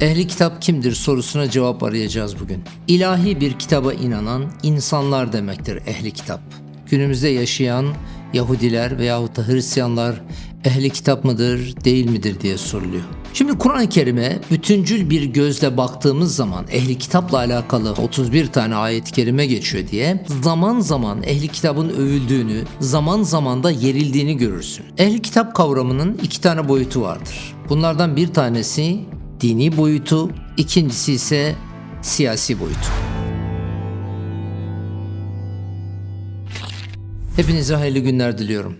Ehli kitap kimdir sorusuna cevap arayacağız bugün. İlahi bir kitaba inanan insanlar demektir ehli kitap. Günümüzde yaşayan Yahudiler veyahut da Hristiyanlar ehli kitap mıdır değil midir diye soruluyor. Şimdi Kur'an-ı Kerim'e bütüncül bir gözle baktığımız zaman ehli kitapla alakalı 31 tane ayet-i kerime geçiyor diye zaman zaman ehli kitabın övüldüğünü, zaman zaman da yerildiğini görürsün. Ehli kitap kavramının iki tane boyutu vardır. Bunlardan bir tanesi dini boyutu, ikincisi ise siyasi boyutu. Hepinize hayırlı günler diliyorum.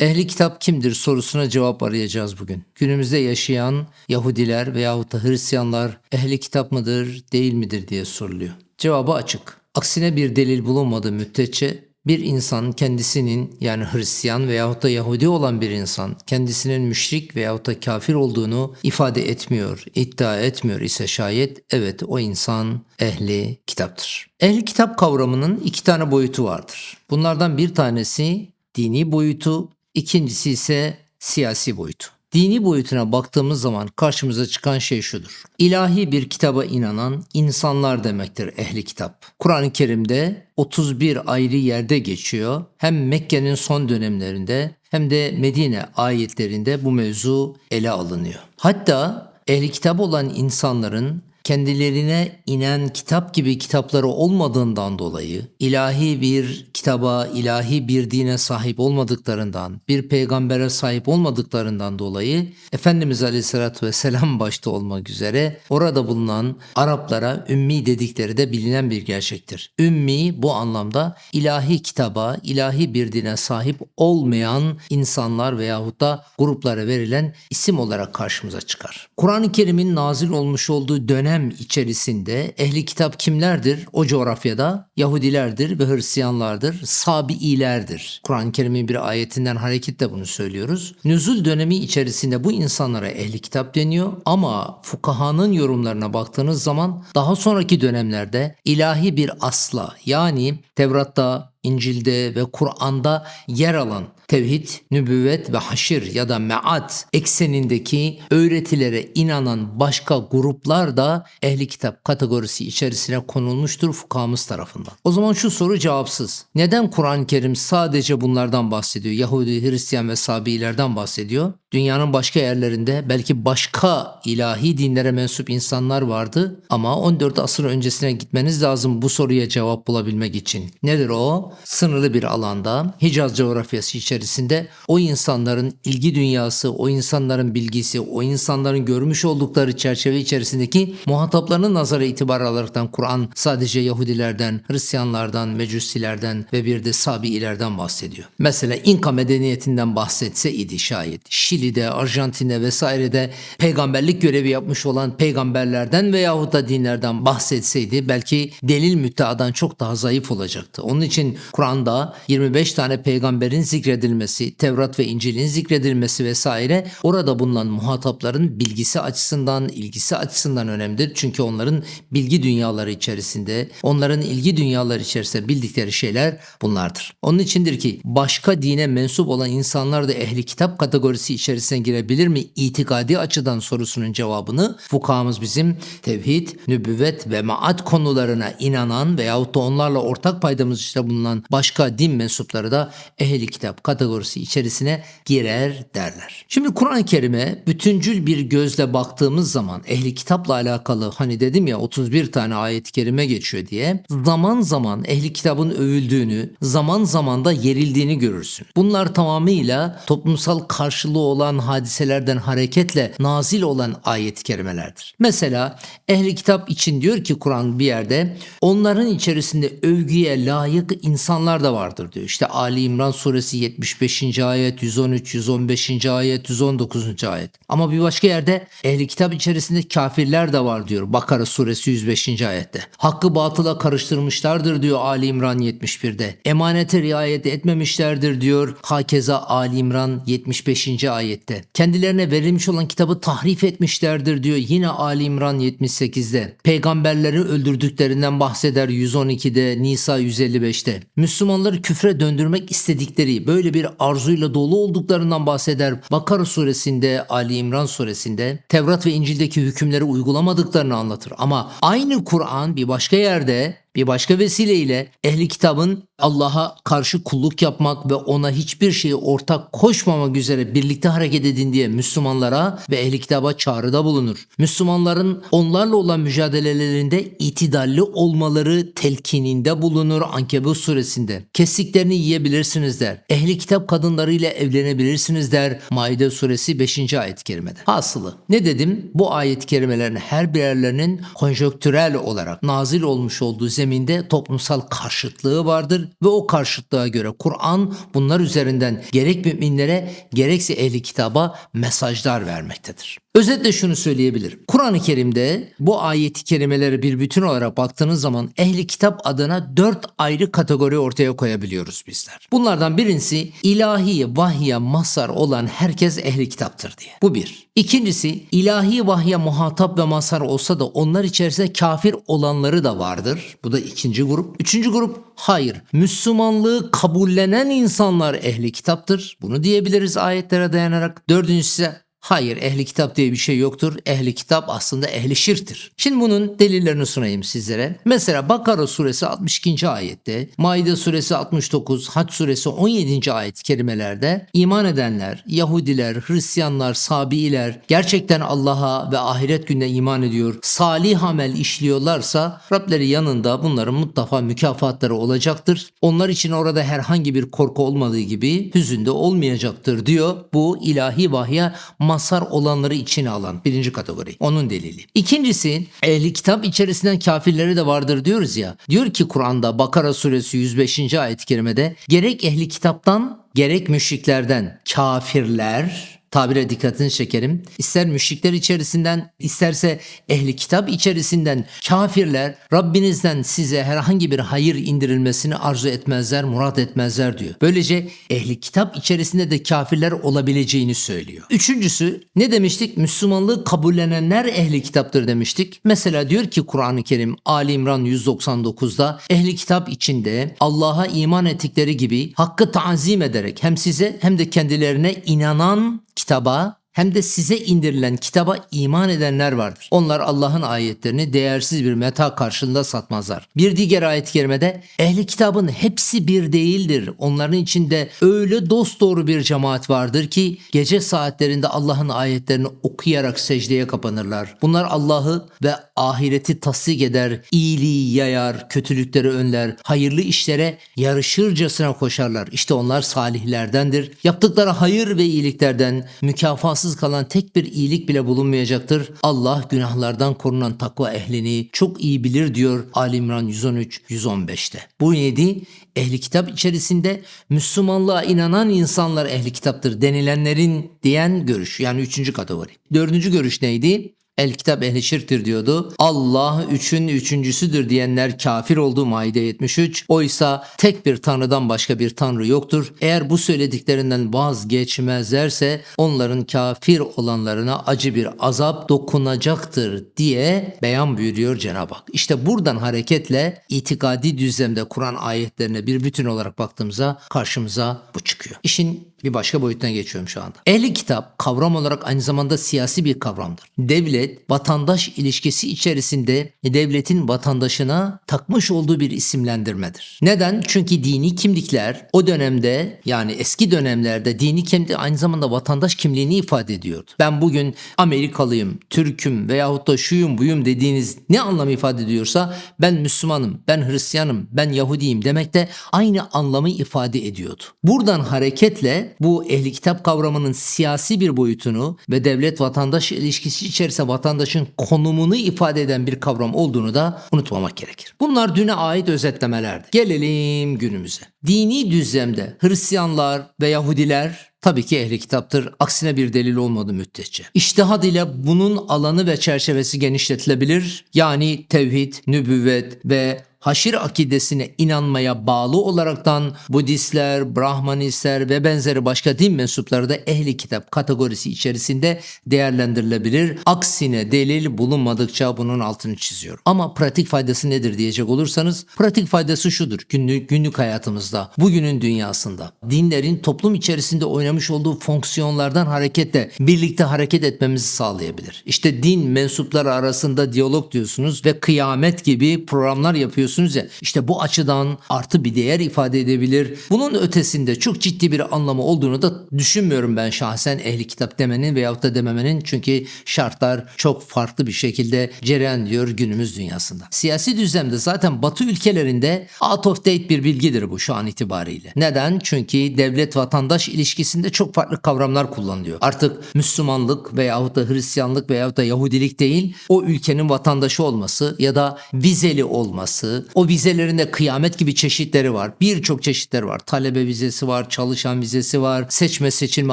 Ehli kitap kimdir sorusuna cevap arayacağız bugün. Günümüzde yaşayan Yahudiler veyahut da Hristiyanlar ehli kitap mıdır değil midir diye soruluyor. Cevabı açık. Aksine bir delil bulunmadığı müddetçe bir insan kendisinin yani Hristiyan veyahut da Yahudi olan bir insan kendisinin müşrik veyahut da kafir olduğunu ifade etmiyor, iddia etmiyor ise şayet evet o insan ehli kitaptır. Ehli kitap kavramının iki tane boyutu vardır. Bunlardan bir tanesi dini boyutu, ikincisi ise siyasi boyutu. Dini boyutuna baktığımız zaman karşımıza çıkan şey şudur. İlahi bir kitaba inanan insanlar demektir ehli kitap. Kur'an-ı Kerim'de 31 ayrı yerde geçiyor. Hem Mekke'nin son dönemlerinde hem de Medine ayetlerinde bu mevzu ele alınıyor. Hatta ehli kitap olan insanların kendilerine inen kitap gibi kitapları olmadığından dolayı ilahi bir kitaba, ilahi bir dine sahip olmadıklarından, bir peygambere sahip olmadıklarından dolayı Efendimiz Aleyhisselatü Vesselam başta olmak üzere orada bulunan Araplara ümmi dedikleri de bilinen bir gerçektir. Ümmi bu anlamda ilahi kitaba, ilahi bir dine sahip olmayan insanlar veyahut da gruplara verilen isim olarak karşımıza çıkar. Kur'an-ı Kerim'in nazil olmuş olduğu dönem içerisinde ehli kitap kimlerdir? O coğrafyada Yahudilerdir ve Hristiyanlardır, Sabiilerdir. Kur'an-ı Kerim'in bir ayetinden hareketle bunu söylüyoruz. Nüzul dönemi içerisinde bu insanlara ehli kitap deniyor ama fukahanın yorumlarına baktığınız zaman daha sonraki dönemlerde ilahi bir asla yani Tevrat'ta, İncil'de ve Kur'an'da yer alan tevhid, nübüvvet ve haşir ya da meat eksenindeki öğretilere inanan başka gruplar da ehli kitap kategorisi içerisine konulmuştur fukahamız tarafından. O zaman şu soru cevapsız. Neden Kur'an-ı Kerim sadece bunlardan bahsediyor? Yahudi, Hristiyan ve Sabiilerden bahsediyor. Dünyanın başka yerlerinde belki başka ilahi dinlere mensup insanlar vardı ama 14 asır öncesine gitmeniz lazım bu soruya cevap bulabilmek için. Nedir o? Sınırlı bir alanda Hicaz coğrafyası içerisinde o insanların ilgi dünyası, o insanların bilgisi, o insanların görmüş oldukları çerçeve içerisindeki muhataplarının nazara itibar alaraktan Kur'an sadece Yahudilerden, Hristiyanlardan, Mecusilerden ve bir de Sabiilerden bahsediyor. Mesela İnka medeniyetinden bahsetse idi şayet. Şili'de, Arjantin'de vesairede peygamberlik görevi yapmış olan peygamberlerden veyahut da dinlerden bahsetseydi belki delil mütteadan çok daha zayıf olacaktı. Onun için Kur'an'da 25 tane peygamberin zikredilmesi, Tevrat ve İncil'in zikredilmesi vesaire orada bulunan muhatapların bilgisi açısından, ilgisi açısından önemlidir. Çünkü onların bilgi dünyaları içerisinde, onların ilgi dünyaları içerisinde bildikleri şeyler bunlardır. Onun içindir ki başka dine mensup olan insanlar da ehli kitap kategorisi içerisine girebilir mi? İtikadi açıdan sorusunun cevabını fukahamız bizim tevhid, nübüvvet ve maat konularına inanan veyahut da onlarla ortak paydamız işte bulunan başka din mensupları da ehli kitap kategorisi içerisine girer derler. Şimdi Kur'an-ı Kerim'e bütüncül bir gözle baktığımız zaman ehli kitapla alakalı hani dedim ya 31 tane ayet-i kerime geçiyor diye zaman zaman ehli kitabın övüldüğünü, zaman zaman da yerildiğini görürsün. Bunlar tamamıyla toplumsal karşılığı olan hadiselerden hareketle nazil olan ayet-i kerimelerdir. Mesela ehli kitap için diyor ki Kur'an bir yerde onların içerisinde övgüye layık insanlar da vardır diyor. İşte Ali İmran suresi 75. ayet, 113, 115. ayet, 119. ayet. Ama bir başka yerde ehli kitap içerisinde kafirler de var diyor. Bakara suresi 105. ayette. Hakkı batıla karıştırmışlardır diyor Ali İmran 71'de. Emanete riayet etmemişlerdir diyor. Hakeza Ali İmran 75. ayet ayette. Kendilerine verilmiş olan kitabı tahrif etmişlerdir diyor yine Ali İmran 78'de. Peygamberleri öldürdüklerinden bahseder 112'de, Nisa 155'te. Müslümanları küfre döndürmek istedikleri böyle bir arzuyla dolu olduklarından bahseder. Bakara suresinde, Ali İmran suresinde Tevrat ve İncil'deki hükümleri uygulamadıklarını anlatır. Ama aynı Kur'an bir başka yerde bir başka vesileyle ehli kitabın Allah'a karşı kulluk yapmak ve ona hiçbir şeyi ortak koşmamak üzere birlikte hareket edin diye Müslümanlara ve ehli kitaba çağrıda bulunur. Müslümanların onlarla olan mücadelelerinde itidalli olmaları telkininde bulunur Ankebut suresinde. Kestiklerini yiyebilirsiniz der. Ehli kitap kadınlarıyla evlenebilirsiniz der Maide suresi 5. ayet-i kerimede. Hasılı ne dedim? Bu ayet-i kerimelerin her birerlerinin konjonktürel olarak nazil olmuş olduğu zeminde toplumsal karşıtlığı vardır ve o karşıtlığa göre Kur'an bunlar üzerinden gerek müminlere gerekse ehli kitaba mesajlar vermektedir. Özetle şunu söyleyebilirim. Kur'an-ı Kerim'de bu ayeti kerimelere bir bütün olarak baktığınız zaman ehli kitap adına dört ayrı kategori ortaya koyabiliyoruz bizler. Bunlardan birincisi ilahi vahye mazhar olan herkes ehli kitaptır diye. Bu bir. İkincisi ilahi vahye muhatap ve mazhar olsa da onlar içerisinde kafir olanları da vardır. Bu da ikinci grup. Üçüncü grup hayır. Müslümanlığı kabullenen insanlar ehli kitaptır. Bunu diyebiliriz ayetlere dayanarak. Dördüncüsü Hayır ehli kitap diye bir şey yoktur. Ehli kitap aslında ehli şirktir. Şimdi bunun delillerini sunayım sizlere. Mesela Bakara suresi 62. ayette, Maide suresi 69, Hac suresi 17. ayet kelimelerde iman edenler, Yahudiler, Hristiyanlar, Sabiiler gerçekten Allah'a ve ahiret gününe iman ediyor, salih amel işliyorlarsa Rableri yanında bunların mutlaka mükafatları olacaktır. Onlar için orada herhangi bir korku olmadığı gibi hüzün de olmayacaktır diyor. Bu ilahi vahye mazhar olanları içine alan birinci kategori. Onun delili. İkincisi ehli kitap içerisinden kafirleri de vardır diyoruz ya. Diyor ki Kur'an'da Bakara suresi 105. ayet-i kerimede gerek ehli kitaptan gerek müşriklerden kafirler tabire dikkatini çekerim. İster müşrikler içerisinden, isterse ehli kitap içerisinden kafirler Rabbinizden size herhangi bir hayır indirilmesini arzu etmezler, murat etmezler diyor. Böylece ehli kitap içerisinde de kafirler olabileceğini söylüyor. Üçüncüsü ne demiştik? Müslümanlığı kabullenenler ehli kitaptır demiştik. Mesela diyor ki Kur'an-ı Kerim Ali İmran 199'da ehli kitap içinde Allah'a iman ettikleri gibi hakkı tazim ederek hem size hem de kendilerine inanan kitaba hem de size indirilen kitaba iman edenler vardır. Onlar Allah'ın ayetlerini değersiz bir meta karşılığında satmazlar. Bir diğer ayet-i kerimede ehli kitabın hepsi bir değildir. Onların içinde öyle dost doğru bir cemaat vardır ki gece saatlerinde Allah'ın ayetlerini okuyarak secdeye kapanırlar. Bunlar Allah'ı ve ahireti tasdik eder, iyiliği yayar, kötülükleri önler, hayırlı işlere yarışırcasına koşarlar. İşte onlar salihlerdendir. Yaptıkları hayır ve iyiliklerden mükafatsız kalan tek bir iyilik bile bulunmayacaktır. Allah günahlardan korunan takva ehlini çok iyi bilir diyor Ali İmran 113-115'te. Bu yedi ehli kitap içerisinde Müslümanlığa inanan insanlar ehli kitaptır denilenlerin diyen görüş. Yani üçüncü kategori. Dördüncü görüş neydi? El kitap ehli şirktir diyordu. Allah üçün üçüncüsüdür diyenler kafir oldu Maide 73. Oysa tek bir tanrıdan başka bir tanrı yoktur. Eğer bu söylediklerinden vazgeçmezlerse onların kafir olanlarına acı bir azap dokunacaktır diye beyan buyuruyor Cenab-ı Hak. İşte buradan hareketle itikadi düzlemde Kur'an ayetlerine bir bütün olarak baktığımızda karşımıza bu çıkıyor. İşin bir başka boyutuna geçiyorum şu anda. Ehli kitap kavram olarak aynı zamanda siyasi bir kavramdır. Devlet vatandaş ilişkisi içerisinde devletin vatandaşına takmış olduğu bir isimlendirmedir. Neden? Çünkü dini kimlikler o dönemde yani eski dönemlerde dini kimlik aynı zamanda vatandaş kimliğini ifade ediyordu. Ben bugün Amerikalıyım, Türk'üm veyahut da şuyum buyum dediğiniz ne anlam ifade ediyorsa ben Müslümanım, ben Hristiyanım, ben Yahudiyim demek de aynı anlamı ifade ediyordu. Buradan hareketle bu ehli kitap kavramının siyasi bir boyutunu ve devlet vatandaş ilişkisi içerisinde vatandaşın konumunu ifade eden bir kavram olduğunu da unutmamak gerekir. Bunlar düne ait özetlemelerdi. Gelelim günümüze. Dini düzlemde Hristiyanlar ve Yahudiler Tabii ki ehli kitaptır. Aksine bir delil olmadı müddetçe. İçtihad ile bunun alanı ve çerçevesi genişletilebilir. Yani tevhid, nübüvvet ve haşir akidesine inanmaya bağlı olaraktan Budistler, Brahmanistler ve benzeri başka din mensupları da ehli kitap kategorisi içerisinde değerlendirilebilir. Aksine delil bulunmadıkça bunun altını çiziyorum. Ama pratik faydası nedir diyecek olursanız pratik faydası şudur. Günlük, günlük hayatımızda, bugünün dünyasında dinlerin toplum içerisinde oynamış olduğu fonksiyonlardan hareketle birlikte hareket etmemizi sağlayabilir. İşte din mensupları arasında diyalog diyorsunuz ve kıyamet gibi programlar yapıyorsunuz ya işte bu açıdan artı bir değer ifade edebilir. Bunun ötesinde çok ciddi bir anlamı olduğunu da düşünmüyorum ben şahsen ehli kitap demenin veyahut da dememenin çünkü şartlar çok farklı bir şekilde cereyan diyor günümüz dünyasında. Siyasi düzlemde zaten batı ülkelerinde out of date bir bilgidir bu şu an itibariyle. Neden? Çünkü devlet vatandaş ilişkisinde çok farklı kavramlar kullanılıyor. Artık Müslümanlık veyahut da Hristiyanlık veyahut da Yahudilik değil o ülkenin vatandaşı olması ya da vizeli olması. O vizelerin de kıyamet gibi çeşitleri var. Birçok çeşitleri var. Talebe vizesi var, çalışan vizesi var, seçme seçilme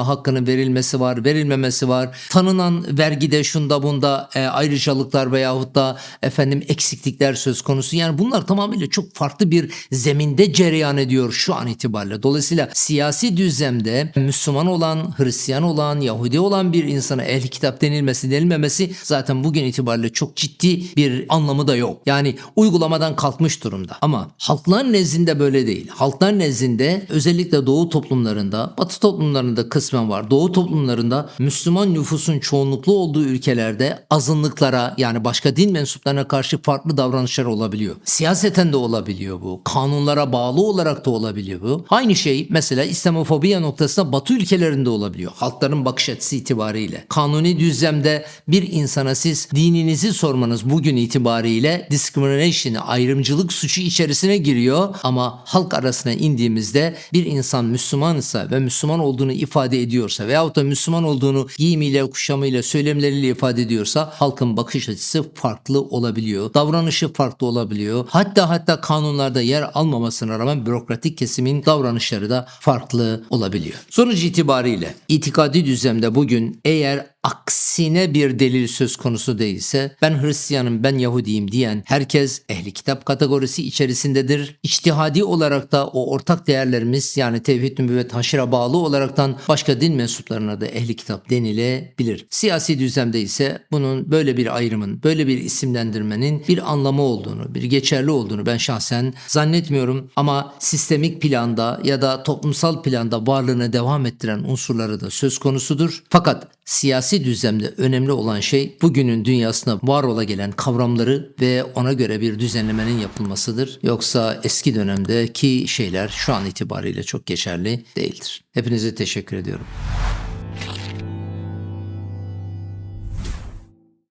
hakkının verilmesi var, verilmemesi var. Tanınan vergide şunda bunda e, ayrıcalıklar veyahut da efendim eksiklikler söz konusu. Yani bunlar tamamıyla çok farklı bir zeminde cereyan ediyor şu an itibariyle. Dolayısıyla siyasi düzlemde Müslüman olan, Hristiyan olan, Yahudi olan bir insana ehli kitap denilmesi denilmemesi zaten bugün itibariyle çok ciddi bir anlamı da yok. Yani uygulamadan kalkmış durumda. Ama halklar nezdinde böyle değil. Halklar nezdinde özellikle doğu toplumlarında, batı toplumlarında kısmen var. Doğu toplumlarında Müslüman nüfusun çoğunluklu olduğu ülkelerde azınlıklara yani başka din mensuplarına karşı farklı davranışlar olabiliyor. Siyaseten de olabiliyor bu. Kanunlara bağlı olarak da olabiliyor bu. Aynı şey mesela İslamofobiya noktasında batı ülkelerinde olabiliyor. Halkların bakış açısı itibariyle. Kanuni düzlemde bir insana siz dininizi sormanız bugün itibariyle discrimination, ayrımcılık suçu içerisine giriyor. Ama halk arasına indiğimizde bir insan Müslümansa ve Müslüman olduğunu ifade ediyorsa veyahut da Müslüman olduğunu giyimiyle, kuşamıyla, söylemleriyle ifade ediyorsa halkın bakış açısı farklı olabiliyor. Davranışı farklı olabiliyor. Hatta hatta kanunlarda yer almamasına rağmen bürokratik kesimin davranışları da farklı olabiliyor. Sonuç itibariyle itikadi düzlemde bugün eğer aksine bir delil söz konusu değilse ben Hristiyanım ben Yahudiyim diyen herkes ehli kitap kategorisi içerisindedir. İçtihadi olarak da o ortak değerlerimiz yani tevhid nübüvvet haşire bağlı olaraktan başka din mensuplarına da ehli kitap denilebilir. Siyasi düzlemde ise bunun böyle bir ayrımın böyle bir isimlendirmenin bir anlamı olduğunu bir geçerli olduğunu ben şahsen zannetmiyorum ama sistemik planda ya da toplumsal planda varlığını devam ettiren unsurları da söz konusudur. Fakat siyasi düzlemde önemli olan şey bugünün dünyasında var ola gelen kavramları ve ona göre bir düzenlemenin yapılmasıdır. Yoksa eski dönemdeki şeyler şu an itibariyle çok geçerli değildir. Hepinize teşekkür ediyorum.